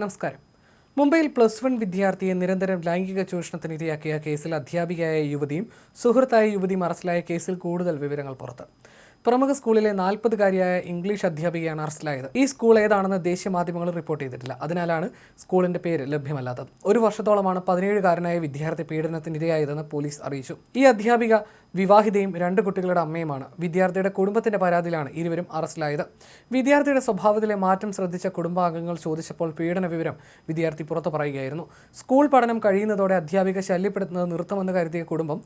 നമസ്കാരം. മുംബൈയിൽ plus one വിദ്യാർത്ഥിയെ നിരന്തരം ലൈംഗിക ചൂഷണത്തിന് ഇരയാക്കിയ കേസിൽ അധ്യാപികയായ യുവതിയും സുഹൃത്തായ യുവതിയും അറസ്റ്റിലായ കേസിൽ കൂടുതൽ വിവരങ്ങൾ പുറത്ത്. പ്രമുഖ സ്കൂളിലെ നാൽപ്പതുകാരിയായ ഇംഗ്ലീഷ് അധ്യാപികയാണ് അറസ്റ്റിലായത്. ഈ സ്കൂൾ ഏതാണെന്ന് ദേശീയ മാധ്യമങ്ങൾ റിപ്പോർട്ട് ചെയ്തിട്ടില്ല. അതിനാലാണ് സ്കൂളിന്റെ പേര് ലഭ്യമല്ലാത്തത്. ഒരു വർഷത്തോളമാണ് പതിനേഴുകാരനായ വിദ്യാർത്ഥി പീഡനത്തിനിരയായതെന്ന് പോലീസ് അറിയിച്ചു. ഈ അധ്യാപിക വിവാഹിതയും രണ്ട് കുട്ടികളുടെ അമ്മയുമാണ്. വിദ്യാർത്ഥിയുടെ കുടുംബത്തിന്റെ പരാതിയിലാണ് ഇരുവരും അറസ്റ്റിലായത്. വിദ്യാർത്ഥിയുടെ സ്വഭാവത്തിലെ മാറ്റം ശ്രദ്ധിച്ച കുടുംബാംഗങ്ങൾ ചോദിച്ചപ്പോൾ പീഡന വിവരം വിദ്യാർത്ഥി പുറത്തു പറയുകയായിരുന്നു. സ്കൂൾ പഠനം കഴിയുന്നതോടെ അധ്യാപിക ശല്യപ്പെടുത്തുന്നത് നിർത്തുമെന്ന് കരുതിയ കുടുംബം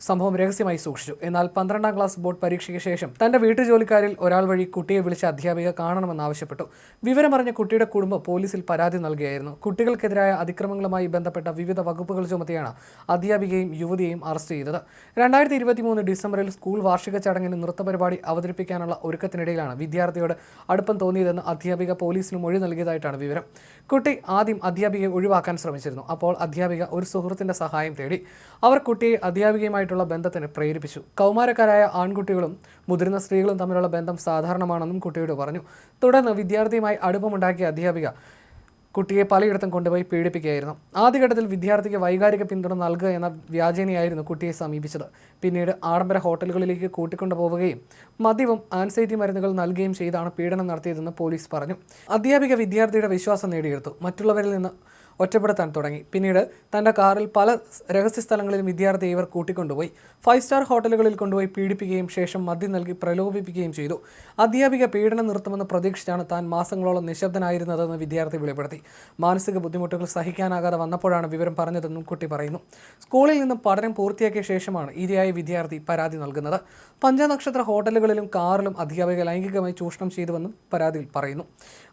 സംഭവം രഹസ്യമായി സൂക്ഷിച്ചു. എന്നാൽ പന്ത്രണ്ടാം ക്ലാസ് ബോർഡ് പരീക്ഷയ്ക്ക് ശേഷം തന്റെ വീട്ടുജോലിക്കാരിൽ ഒരാൾ വഴി കുട്ടിയെ വിളിച്ച അധ്യാപിക കാണണമെന്നാവശ്യപ്പെട്ടു വിവരമറിഞ്ഞ കുട്ടിയുടെ കുടുംബം പോലീസിൽ പരാതി നൽകിയായിരുന്നു. കുട്ടികൾക്കെതിരായ അതിക്രമങ്ങളുമായി ബന്ധപ്പെട്ട വിവിധ വകുപ്പുകൾ ചുമത്തിയാണ് അധ്യാപികയും യുവതിയെയും അറസ്റ്റ് ചെയ്തത്. രണ്ടായിരത്തി ഇരുപത്തി മൂന്ന് ഡിസംബറിൽ സ്കൂൾ വാർഷിക ചടങ്ങിന് നൃത്തപരിപാടി അവതരിപ്പിക്കാനുള്ള ഒരുക്കത്തിനിടയിലാണ് വിദ്യാർത്ഥിയോട് അടുപ്പം തോന്നിയതെന്ന് അധ്യാപിക പോലീസിന് മൊഴി നൽകിയതായിട്ടാണ് വിവരം. കുട്ടി ആദ്യം അധ്യാപികയെ ഒഴിവാക്കാൻ ശ്രമിച്ചിരുന്നു. അപ്പോൾ അധ്യാപിക ഒരു സുഹൃത്തിന്റെ സഹായം തേടി. അവർ കുട്ടിയെ അധ്യാപികയുമായിട്ടുള്ള ബന്ധത്തിന് പ്രേരിപ്പിച്ചു. കൗമാരക്കാരായ ആൺകുട്ടികളും മുതിർന്ന സ്ത്രീകളും തമ്മിലുള്ള ബന്ധം സാധാരണമാണെന്നും കുട്ടിയോട് പറഞ്ഞു. തുടർന്ന് വിദ്യാർത്ഥിയുമായി അടുപ്പമുണ്ടാക്കിയ അധ്യാപിക കുട്ടിയെ പലയിടത്തും കൊണ്ടുപോയി പീഡിപ്പിക്കുകയായിരുന്നു. ആദ്യഘട്ടത്തിൽ വിദ്യാർത്ഥിക്ക് വൈകാരിക പിന്തുണ നൽകുക എന്ന വ്യാജേനയായിരുന്നു കുട്ടിയെ സമീപിച്ചത്. പിന്നീട് ആഡംബര ഹോട്ടലുകളിലേക്ക് കൂട്ടിക്കൊണ്ടുപോവുകയും മദ്യവും ആൻസൈറ്റി മരുന്നുകൾ നൽകുകയും ചെയ്താണ് പീഡനം നടത്തിയതെന്ന് പോലീസ് പറഞ്ഞു. അധ്യാപിക വിദ്യാർത്ഥിയുടെ വിശ്വാസം നേടിയെടുത്തു. മറ്റുള്ളവരിൽ നിന്ന് ഒറ്റപ്പെടുത്താൻ തുടങ്ങി. പിന്നീട് തന്റെ കാറിൽ പല രഹസ്യ സ്ഥലങ്ങളിലും വിദ്യാർത്ഥിയെ ഇവർ കൂട്ടിക്കൊണ്ടുപോയി. ഫൈവ് സ്റ്റാർ ഹോട്ടലുകളിൽ കൊണ്ടുപോയി പീഡിപ്പിക്കുകയും ശേഷം മദ്യം നൽകി പ്രലോഭിപ്പിക്കുകയും ചെയ്തു. അധ്യാപിക പീഡനം നിർത്തുമെന്ന് പ്രതീക്ഷിച്ചാണ് താൻ മാസങ്ങളോളം നിശബ്ദനായിരുന്നതെന്ന് വിദ്യാർത്ഥി വെളിപ്പെടുത്തി. മാനസിക ബുദ്ധിമുട്ടുകൾ സഹിക്കാനാകാതെ വന്നപ്പോഴാണ് വിവരം പറഞ്ഞതെന്നും കുട്ടി പറയുന്നു. സ്കൂളിൽ നിന്നും പഠനം പൂർത്തിയാക്കിയ ശേഷമാണ് ഇരയായ വിദ്യാർത്ഥി പരാതി നൽകുന്നത്. പഞ്ചനക്ഷത്ര ഹോട്ടലുകളിലും കാറിലും അധ്യാപിക ലൈംഗികമായി ചൂഷണം ചെയ്തുവെന്നും പരാതിയിൽ പറയുന്നു.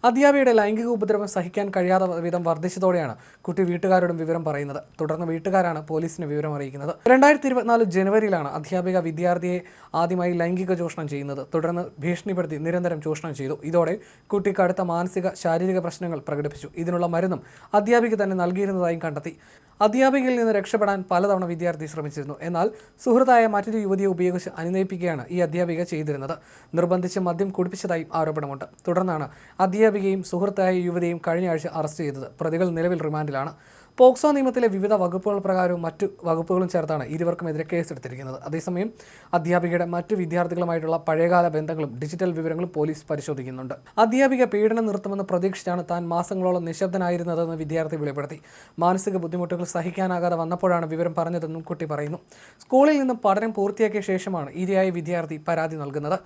അധ്യാപികയുടെ ലൈംഗിക ഉപദ്രവം സഹിക്കാൻ കഴിയാത്ത വിധം വർദ്ധിച്ചതോടെയാണ് കുട്ടി വീട്ടുകാരോടും വിവരം പറയുന്നത്. തുടർന്ന് വീട്ടുകാരാണ് പോലീസിന് വിവരം അറിയിക്കുന്നത്. രണ്ടായിരത്തി ഇരുപത്തിനാല് ജനുവരിയിലാണ് അധ്യാപിക വിദ്യാർത്ഥിയെ ആദ്യമായി ലൈംഗിക ചൂഷണം ചെയ്യുന്നത്. തുടർന്ന് ഭീഷണിപ്പെടുത്തി നിരന്തരം ചൂഷണം ചെയ്തു. ഇതോടെ കുട്ടി കടുത്ത മാനസിക ശാരീരിക പ്രശ്നങ്ങൾ പ്രകടിപ്പിച്ചു. ഇതിനുള്ള മരുന്നും അധ്യാപിക തന്നെ നൽകിയിരുന്നതായും കണ്ടെത്തി. അധ്യാപികയിൽ നിന്ന് രക്ഷപ്പെടാൻ പലതവണ വിദ്യാർത്ഥി ശ്രമിച്ചിരുന്നു. എന്നാൽ സുഹൃത്തായ മറ്റൊരു യുവതിയെ ഉപയോഗിച്ച് അനുനയിപ്പിക്കുകയാണ് ഈ അധ്യാപിക ചെയ്തിരുന്നത്. നിർബന്ധിച്ച് മദ്യം കുടിപ്പിച്ചതായും ആരോപണമുണ്ട്. തുടർന്നാണ് അധ്യാപികയും സുഹൃത്തായ യുവതിയും കഴിഞ്ഞ ആഴ്ച അറസ്റ്റ് ചെയ്തത്. പ്രതികൾ നിലവിൽ റിമാൻഡിലാണ്. പോക്സോ നിയമത്തിലെ വിവിധ വകുപ്പുകൾ പ്രകാരവും മറ്റു വകുപ്പുകളും ചേർത്താണ് ഇരുവർക്കുമെതിരെ കേസെടുത്തിരിക്കുന്നത്. അതേസമയം അധ്യാപികയുടെ മറ്റു വിദ്യാർത്ഥികളുമായിട്ടുള്ള പഴയകാല ബന്ധങ്ങളും ഡിജിറ്റൽ വിവരങ്ങളും പോലീസ് പരിശോധിക്കുന്നുണ്ട്. അധ്യാപിക പീഡനം നിർത്തുമെന്ന് പ്രതീക്ഷിച്ചാണ് താൻ മാസങ്ങളോളം നിശബ്ദനായിരുന്നതെന്ന് വിദ്യാർത്ഥി വെളിപ്പെടുത്തി. മാനസിക ബുദ്ധിമുട്ടുകൾ സഹിക്കാനാകാതെ വന്നപ്പോഴാണ് വിവരം പറഞ്ഞതെന്നും കുട്ടി പറയുന്നു. സ്കൂളിൽ നിന്നും പഠനം പൂർത്തിയാക്കിയ ശേഷമാണ് ഇരയായ വിദ്യാർത്ഥി പരാതി നൽകുന്നത്.